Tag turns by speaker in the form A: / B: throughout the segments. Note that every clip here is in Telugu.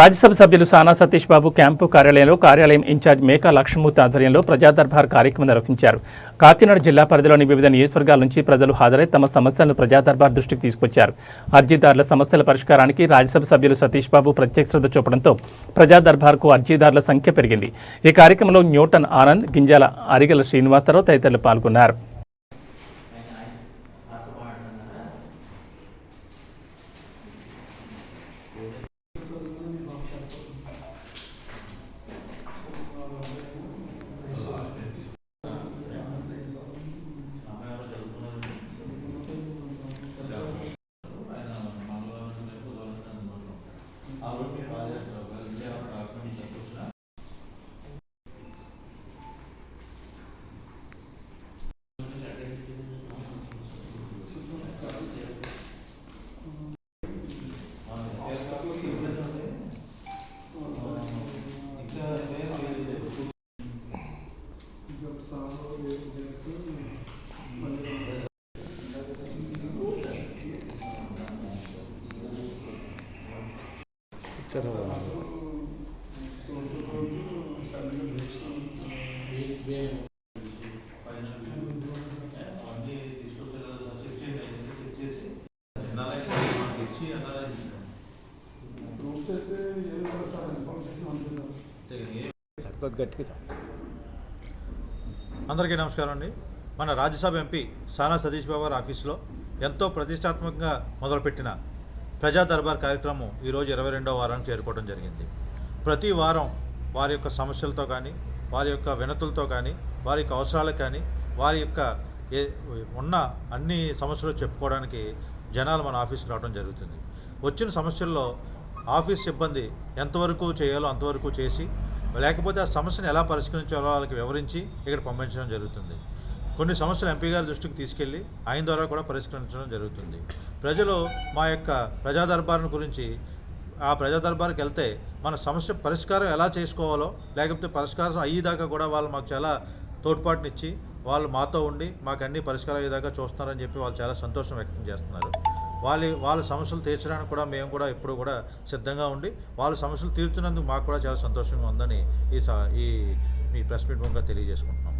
A: రాజ్యసభ సభ్యులు సానా సతీష్ బాబు క్యాంపు కార్యాలయంలో కార్యాలయం ఇన్ఛార్జ్ మేకా లక్ష్మూర్తి ఆధ్వర్యంలో ప్రజాదర్బార్ కార్యక్రమం నిర్వహించారు. కాకినాడ జిల్లా పరిధిలోని వివిధ నియోజకవర్గాల నుంచి ప్రజలు హాజరై తమ సమస్యలను ప్రజాదర్బార్ దృష్టికి తీసుకొచ్చారు. అర్జీదారుల సమస్యల పరిష్కారానికి రాజ్యసభ సభ్యులు సతీష్ బాబు ప్రత్యేక శ్రద్ధ చూపడంతో ప్రజాదర్బార్కు అర్జీదారుల సంఖ్య పెరిగింది. ఈ కార్యక్రమంలో న్యూటన్ ఆనంద్ గింజాల అరిగల శ్రీనివాసరావు తదితరులు పాల్గొన్నారు.
B: చదవాలి
C: అందరికీ నమస్కారం అండి. మన రాజ్యసభ ఎంపీ సానా సతీష్ బాబు ఆఫీస్లో ఎంతో ప్రతిష్టాత్మకంగా మొదలుపెట్టిన ప్రజా దర్బార్ కార్యక్రమం ఈరోజు ఇరవై రెండవ వారానికి చేరుకోవడం జరిగింది. ప్రతి వారం వారి యొక్క సమస్యలతో కానీ వారి యొక్క వినతులతో కానీ వారి యొక్క అవసరాలకు కానీ వారి యొక్క ఏ ఉన్న అన్ని సమస్యలు చెప్పుకోవడానికి జనాలు మన ఆఫీస్కి రావడం జరుగుతుంది. వచ్చిన సమస్యల్లో ఆఫీస్ సిబ్బంది ఎంతవరకు చేయాలో అంతవరకు చేసి లేకపోతే ఆ సమస్యను ఎలా పరిష్కరించాలో వాళ్ళకి వివరించి ఇక్కడ పంపించడం జరుగుతుంది. కొన్ని సమస్యలు ఎంపీ గారి దృష్టికి తీసుకెళ్ళి ఆయన ద్వారా కూడా పరిష్కరించడం జరుగుతుంది. ప్రజలు మా యొక్క ప్రజా గురించి ఆ ప్రజా దర్బార్కి వెళ్తే మన సమస్య పరిష్కారం ఎలా చేసుకోవాలో లేకపోతే పరిష్కారం అయ్యేదాకా కూడా వాళ్ళు మాకు చాలా తోడ్పాటునిచ్చి వాళ్ళు మాతో ఉండి మాకు అన్ని పరిష్కారం అయ్యేదాకా చూస్తున్నారని చెప్పి వాళ్ళు చాలా సంతోషం వ్యక్తం చేస్తున్నారు. వాళ్ళ వాళ్ళ సమస్యలు తీర్చడానికి కూడా మేము కూడా ఇప్పుడు కూడా సిద్ధంగా ఉండి వాళ్ళ సమస్యలు తీర్చున్నందుకు మాకు కూడా చాలా సంతోషంగా ఉందని ఈ స- ఈ మీ ప్రెస్ మీట్ ముందుగా తెలియజేసుకుంటున్నాం.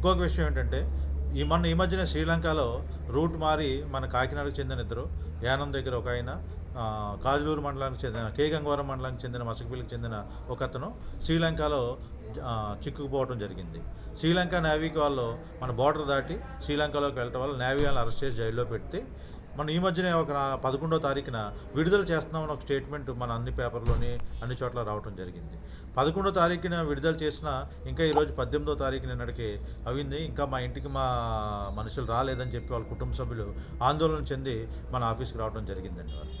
C: ఇంకొక విషయం ఏంటంటే ఈ మొన్న ఈ మధ్యన శ్రీలంకలో రూట్ మారి మన కాకినాడకు చెందిన ఇద్దరు యానం దగ్గర ఒక ఆయన కాజులూరు మండలానికి చెందిన కే గంగవరం మండలానికి చెందిన మసకపిల్లికి చెందిన ఒక అతను శ్రీలంకలో చిక్కుకుపోవడం జరిగింది. శ్రీలంక నేవీకి వాళ్ళు మన బార్డర్ దాటి శ్రీలంకలోకి వెళ్ళటం వల్ల నేవీ వాళ్ళని అరెస్ట్ చేసి జైల్లో పెడితే మనం ఈ మధ్యనే ఒక పదకొండో తారీఖున విడుదల చేస్తున్నామని ఒక స్టేట్మెంట్ మన అన్ని పేపర్లోని అన్ని చోట్ల రావడం జరిగింది. పదకొండో తారీఖున విడుదల చేసిన ఇంకా ఈరోజు పద్దెనిమిదో తారీఖు నిన్నటికి అవింది. ఇంకా మా ఇంటికి మా మనుషులు రాలేదని చెప్పి వాళ్ళ కుటుంబ సభ్యులు ఆందోళన చెంది మన ఆఫీస్కి రావడం జరిగిందండి వాళ్ళు.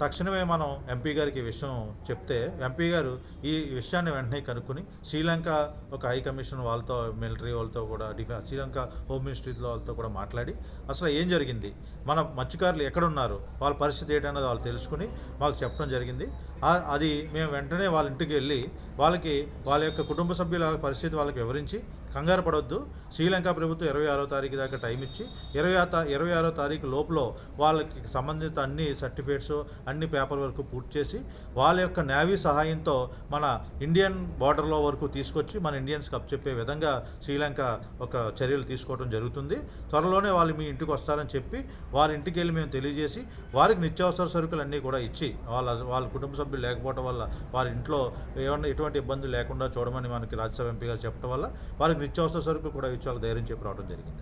C: తక్షణమే మనం ఎంపీ గారికి ఈ విషయం చెప్తే ఎంపీ గారు ఈ విషయాన్ని వెంటనే కనుక్కుని శ్రీలంక ఒక హై కమిషన్ వాళ్ళతో మిలిటరీ వాళ్ళతో కూడా డిఫెన్స్ శ్రీలంక హోమ్ మినిస్ట్రీలో వాళ్ళతో కూడా మాట్లాడి అసలు ఏం జరిగింది? మన మత్స్యకారులు ఎక్కడున్నారు? వాళ్ళ పరిస్థితి ఏంటన్నది వాళ్ళు తెలుసుకుని మాకు చెప్పడం జరిగింది. అది మేము వెంటనే వాళ్ళ ఇంటికి వెళ్ళి వాళ్ళకి వాళ్ళ యొక్క కుటుంబ సభ్యుల పరిస్థితి వాళ్ళకి వివరించి కంగారు పడవద్దు శ్రీలంక ప్రభుత్వం ఇరవై ఆరో తారీఖు దాకా టైం ఇచ్చి ఇరవై ఆ ఇరవై ఆరో తారీఖు లోపల వాళ్ళకి సంబంధిత అన్ని సర్టిఫికేట్స్ అన్ని పేపర్ వరకు పూర్తి చేసి వాళ్ళ యొక్క నేవీ సహాయంతో మన ఇండియన్ బార్డర్లో వరకు తీసుకొచ్చి మన ఇండియన్స్కి అప్పచెప్పే విధంగా శ్రీలంక ఒక చర్యలు తీసుకోవడం జరుగుతుంది. త్వరలోనే వాళ్ళు మీ ఇంటికి వస్తారని చెప్పి వారి ఇంటికి వెళ్ళి మేము తెలియజేసి వారికి నిత్యావసర సరుకులు అన్నీ కూడా ఇచ్చి వాళ్ళ వాళ్ళ కుటుంబ సభ్యులు లేకపోవడం వల్ల వారి ఇంట్లో ఏమన్నా ఎటువంటి ఇబ్బంది లేకుండా చూడమని మనకి రాజ్యసభ ఎంపీ గారు చెప్పడం వల్ల వారికి నిత్యావసర సరుకులు కూడా ఇచ్చి ధైర్యం చెప్పి రావడం జరిగింది.